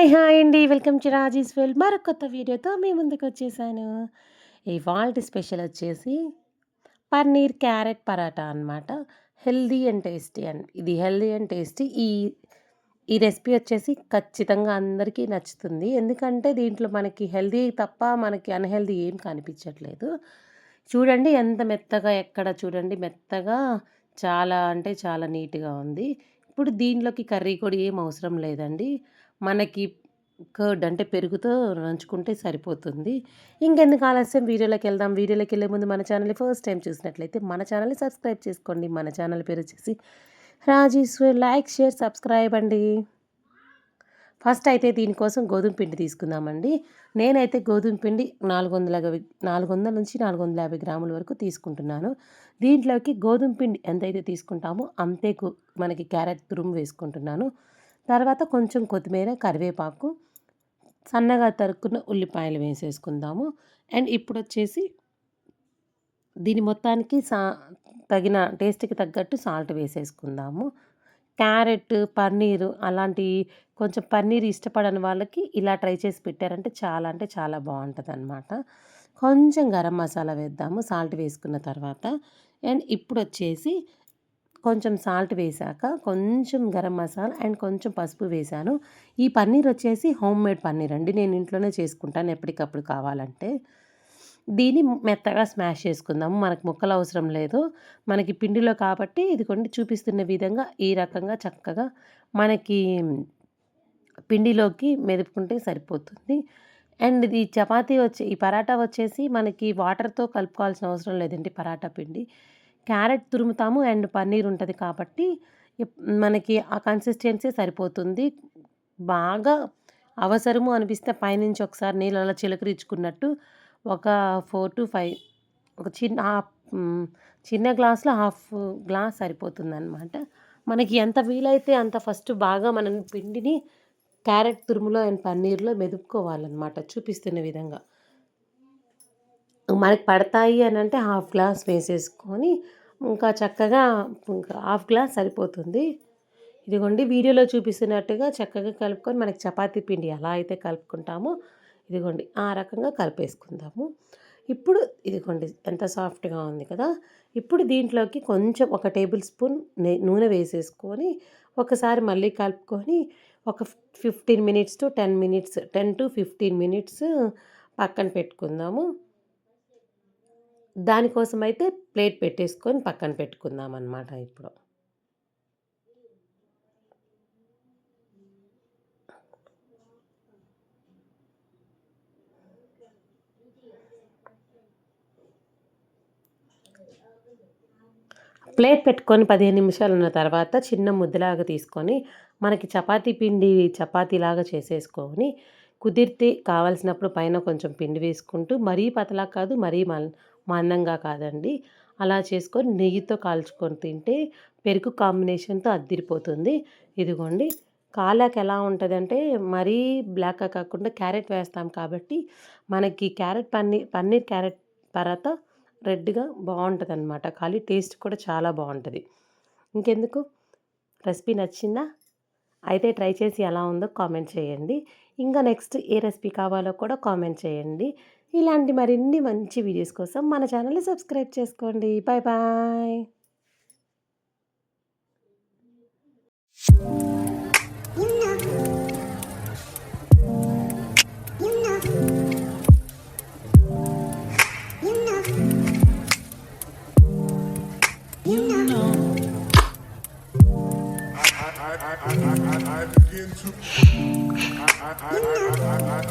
Hi hi అండి. Welcome to Raji's వెల్ మరొక కొత్త వీడియోతో మీ ముందుకు వచ్చేసాను. ఇవాళ స్పెషల్ వచ్చేసి పన్నీర్ క్యారెట్ పరాటా అనమాట హెల్దీ అండ్ టేస్టీ అండ్. ఇది హెల్దీ అండ్ టేస్టీ. ఈ ఈ రెసిపీ వచ్చేసి ఖచ్చితంగా అందరికీ నచ్చుతుంది. ఎందుకంటే దీంట్లో మనకి హెల్దీ తప్ప మనకి అన్హెల్దీ ఏం కనిపించట్లేదు. చూడండి ఎంత మెత్తగా ఎక్కడ చూడండి. మెత్తగా చాలా అంటే చాలా నీట్గా ఉంది. ఇప్పుడు దీంట్లోకి కర్రీ కూడా ఏం అవసరం లేదండి. మనకి కర్డ్ అంటే పెరుగుతో నంచుకుంటే సరిపోతుంది. ఇంకెందుకు ఆలస్యం? వీడియోలోకి వెళ్దాం. వీడియోలోకి వెళ్ళే ముందు మన ఛానల్ని ఫస్ట్ టైం చూసినట్లయితే మన ఛానల్ని సబ్స్క్రైబ్ చేసుకోండి. మన ఛానల్ పేరు వచ్చేసి రాజేశ్వర్ లైక్ షేర్ సబ్స్క్రైబ్ అండి. ఫస్ట్ అయితే దీనికోసం గోధుమ పిండి తీసుకుందామండి. నేనైతే గోధుమ పిండి నాలుగు వందల నాలుగు వందల నుంచి నాలుగు వందల యాభై గ్రాముల వరకు తీసుకుంటున్నాను. దీంట్లోకి గోధుమ పిండి ఎంతైతే తీసుకుంటామో అంతే మనకి క్యారెట్ తురుము వేసుకుంటున్నాను. తర్వాత కొంచెం కొత్తిమీర కరివేపాకు సన్నగా తరుక్కున్న ఉల్లిపాయలు వేసేసుకుందాము. అండ్ ఇప్పుడు వచ్చేసి దీని మొత్తానికి సా తగిన టేస్ట్కి తగ్గట్టు సాల్ట్ వేసేసుకుందాము. క్యారెట్ పన్నీరు అలాంటి కొంచెం పన్నీర్ ఇష్టపడని వాళ్ళకి ఇలా ట్రై చేసి పెట్టారంటే చాలా అంటే చాలా బాగుంటుంది అనమాట కొంచెం గరం మసాలా వేద్దాము సాల్ట్ వేసుకున్న తర్వాత. అండ్ ఇప్పుడు వచ్చేసి కొంచెం సాల్ట్ వేసాక కొంచెం గరం మసాలా అండ్ కొంచెం పసుపు వేశాను ఈ పన్నీర్ వచ్చేసి హోమ్ మేడ్ పన్నీర్ అండి. నేను ఇంట్లోనే చేసుకుంటాను ఎప్పటికప్పుడు కావాలంటే. దీన్ని మెత్తగా స్మాష్ చేసుకుందాము మనకు ముక్కలు అవసరం లేదు. మనకి పిండిలో కాబట్టి ఇది కొన్ని చూపిస్తున్న విధంగా ఈ రకంగా చక్కగా మనకి పిండిలోకి మెదుపుకుంటే సరిపోతుంది. అండ్ ఇది చపాతీ వచ్చి ఈ పరాటా వచ్చేసి మనకి వాటర్తో కలుపుకోవాల్సిన అవసరం లేదండి పరాటా పిండి. క్యారెట్ తురుముతాము అండ్ పన్నీర్ ఉంటుంది కాబట్టి మనకి ఆ కన్సిస్టెన్సీ సరిపోతుంది. బాగా అవసరము అనిపిస్తే పైనుంచి ఒకసారి నీళ్ళలో చిలకరించుకున్నట్టు ఒక ఫోర్ టు ఫైవ్ ఒక చిన్న చిన్న గ్లాస్లో హాఫ్ గ్లాస్ సరిపోతుంది అనమాట మనకి ఎంత వీలైతే అంత ఫస్ట్ బాగా మనం పిండిని క్యారెట్ తురుములో అండ్ పన్నీర్లో మెదుపుకోవాలన్నమాట చూపిస్తున్న విధంగా. మనకి పడతాయి అని అంటే హాఫ్ గ్లాస్ వేసేసుకొని ఇంకా చక్కగా ఇంకా హాఫ్ గ్లాస్ సరిపోతుంది. ఇదిగోండి వీడియోలో చూపిస్తున్నట్టుగా చక్కగా కలుపుకొని మనకి చపాతీ పిండి ఎలా అయితే కలుపుకుంటామో ఇదిగోండి ఆ రకంగా కలిపేసుకుందాము. ఇప్పుడు ఇదిగోండి ఎంత సాఫ్ట్గా ఉంది కదా. ఇప్పుడు దీంట్లోకి కొంచెం ఒక టేబుల్ స్పూన్ నూనె వేసేసుకొని ఒకసారి మళ్ళీ కలుపుకొని ఒక fifteen minutes to ten minutes ten to fifteen minutes పక్కన పెట్టుకుందాము. దానికోసం అయితే ప్లేట్ పెట్టేసుకొని పక్కన పెట్టుకుందాం అన్నమాట ఇప్పుడు. ప్లేట్ పెట్టుకొని పదిహేను నిమిషాలు ఉన్న తర్వాత చిన్న ముద్దలాగా తీసుకొని మనకి చపాతీ పిండి చపాతీలాగా చేసేసుకొని కుదిరితే కావాల్సినప్పుడు పైన కొంచెం పిండి వేసుకుంటూ మరీ పతలా కాదు మరీ మందంగా కాదండి. అలా చేసుకొని నెయ్యితో కాల్చుకొని తింటే పెరుగు కాంబినేషన్తో అద్దిరిపోతుంది. ఇదిగోండి. కాలాక ఎలా ఉంటుందంటే మరీ బ్లాక్గా కాకుండా క్యారెట్ వేస్తాం కాబట్టి మనకి క్యారెట్ పన్నీర్ పన్నీర్ క్యారెట్ పరాత రెడ్గా బాగుంటుంది అనమాట ఖాళీ టేస్ట్ కూడా చాలా బాగుంటుంది. ఇంకెందుకు? రెసిపీ నచ్చిందా? అయితే ట్రై చేసి ఎలా ఉందో కామెంట్ చేయండి. ఇంకా నెక్స్ట్ ఏ రెసిపీ కావాలో కూడా కామెంట్ చేయండి. ఇలాంటి మరిన్ని మంచి వీడియోస్ కోసం మన ఛానల్ని సబ్స్క్రైబ్ చేసుకోండి. Bye bye. I, I, I, I, I, I, I, I, I,